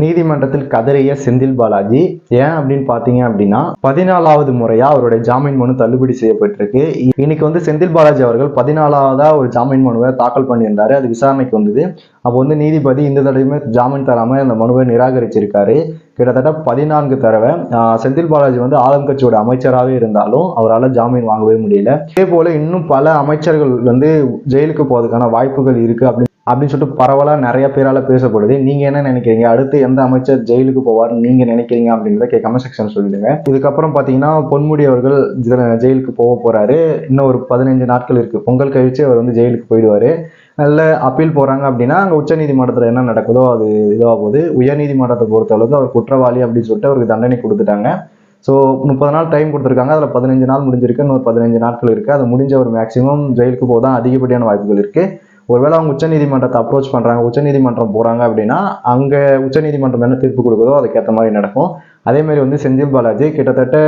நீதிமன்றத்தில் கதறிய செந்தில் பாலாஜி. ஏன் அப்படின்னு பார்த்தீங்க அப்படின்னா பதினாலாவது முறையா அவருடைய ஜாமீன் மனு தள்ளுபடி செய்யப்பட்டிருக்கு. இன்னைக்கு வந்து செந்தில் பாலாஜி அவர்கள் பதினாலாவதா ஒரு ஜாமீன் மனுவை தாக்கல் பண்ணியிருந்தாரு. அது விசாரணைக்கு வந்தது. அப்போ வந்து நீதிபதி இந்த தடவையுமே ஜாமீன் தராம அந்த மனுவை நிராகரிச்சிருக்காரு. கிட்டத்தட்ட பதினான்கு தடவை செந்தில் பாலாஜி வந்து ஆளுங்கட்சியோட அமைச்சராகவே இருந்தாலும் அவரால் ஜாமீன் வாங்கவே முடியல. இதே போல இன்னும் பல அமைச்சர்கள் வந்து ஜெயிலுக்கு போவதற்கான வாய்ப்புகள் இருக்கு அப்படின்னு அப்படின்னு சொல்லிட்டு பரவலாக நிறைய பேரால் பேசப்படுது. நீங்கள் என்ன நினைக்கிறீங்க? அடுத்து எந்த அமைச்சர் ஜெயிலுக்கு போவார்னு நீங்கள் நினைக்கிறீங்க அப்படின்றத கமெண்ட் செக்ஷன் சொல்லிடுங்க. இதுக்கப்புறம் பார்த்தீங்கன்னா பொன்முடி அவர்கள் ஜெயிலுக்கு போக போகிறாரு இன்னும் ஒரு பதினஞ்சு நாட்கள் இருக்குது பொங்கல் கழிச்சு அவர் வந்து ஜெயிலுக்கு போயிடுவார். நல்ல அப்பீல் போகிறாங்க அப்படின்னா அங்கே உச்சநீதிமன்றத்தில் என்ன நடக்குதோ அது இதுவாக போகுது. உயர்நீதிமன்றத்தை பொறுத்தளவுக்கு அவர் குற்றவாளி அப்படின்னு சொல்லிட்டு அவருக்கு தண்டனை கொடுத்துட்டாங்க. ஸோ முப்பது நாள் டைம் கொடுத்துருக்காங்க. அதில் பதினஞ்சு நாள் முடிஞ்சிருக்கு. இன்னொரு பதினஞ்சு நாட்கள் இருக்குது அது முடிஞ்ச ஒரு மேக்ஸிமம் ஜெயிலுக்கு போக தான் அதிகப்படியான வாய்ப்புகள் இருக்குது ஒருவேளை அவங்க உச்சநீதிமன்றத்தை அப்ரோச் பண்ணுறாங்க உச்சநீதிமன்றம் போகிறாங்க அப்படின்னா அங்கே உச்சநீதிமன்றம் என்ன தீர்ப்பு கொடுக்குதோ அதுக்கேற்ற மாதிரி நடக்கும். அதேமாரி வந்து செந்தில் பாலாஜி கிட்டத்தட்ட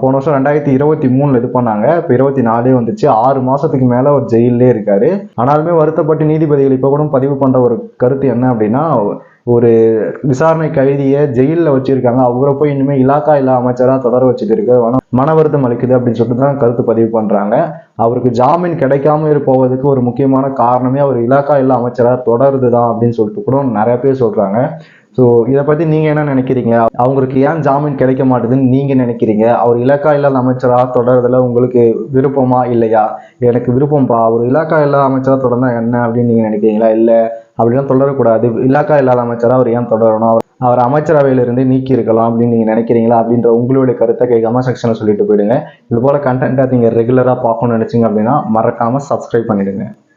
போன வருஷம் ரெண்டாயிரத்தி இருபத்தி மூணுல இது பண்ணாங்க. இப்போ இருபத்தி நாலே வந்துச்சு. ஆறு மாசத்துக்கு மேல அவர் ஜெயிலே இருக்காரு. ஆனாலுமே வருத்தப்பட்டு நீதிபதிகள் இப்போ கூட பதிவு பண்ற ஒரு கருத்து என்ன அப்படின்னா ஒரு விசாரணை கைதியை ஜெயிலில் வச்சிருக்காங்க. அவரை போய் இனிமேல் இலாக்கா இல்லா அமைச்சராக தொடர வச்சுட்டு இருக்கு மன வருத்தம் அளிக்குது அப்படின்னு சொல்லிட்டு தான் கருத்து பதிவு பண்றாங்க. அவருக்கு ஜாமீன் கிடைக்காம போவதுக்கு ஒரு முக்கியமான காரணமே அவர் இலாக்கா இல்லா அமைச்சராக தொடருது தான் அப்படின்னு சொல்லிட்டு கூட நிறைய பேர் சொல்றாங்க. ஸோ இதை பத்தி நீங்க என்ன நினைக்கிறீங்க? அவங்களுக்கு ஏன் ஜாமீன் கிடைக்க மாட்டுதுன்னு நீங்க நினைக்கிறீங்க? அவர் இலாக்கா இல்லாத அமைச்சராக தொடர்றதுல உங்களுக்கு விருப்பமா இல்லையா? எனக்கு விருப்பம்ப்பா அவர் இலாக்கா இல்லாத அமைச்சராக தொடர்ந்தா என்ன அப்படின்னு நீங்க நினைக்கிறீங்களா? இல்லை அப்படிலாம் தொடரக்கூடாது. இலாக்கா இல்லாத அமைச்சராக அவர் ஏன் தொடரணும்? அவர் அவர் அமைச்சரவையிலிருந்து நீக்கி இருக்கலாம் அப்படின்னு நீங்க நினைக்கிறீங்களா அப்படின்ற உங்களுடைய கருத்தை கமெண்ட் செக்ஷனில் சொல்லிட்டு போயிடுங்க. இது போல கண்டென்ட்டாக நீங்கள் ரெகுலராக பார்க்கணும்னு நினச்சிங்க அப்படின்னா மறக்காமல் சப்ஸ்கிரைப் பண்ணிடுங்க.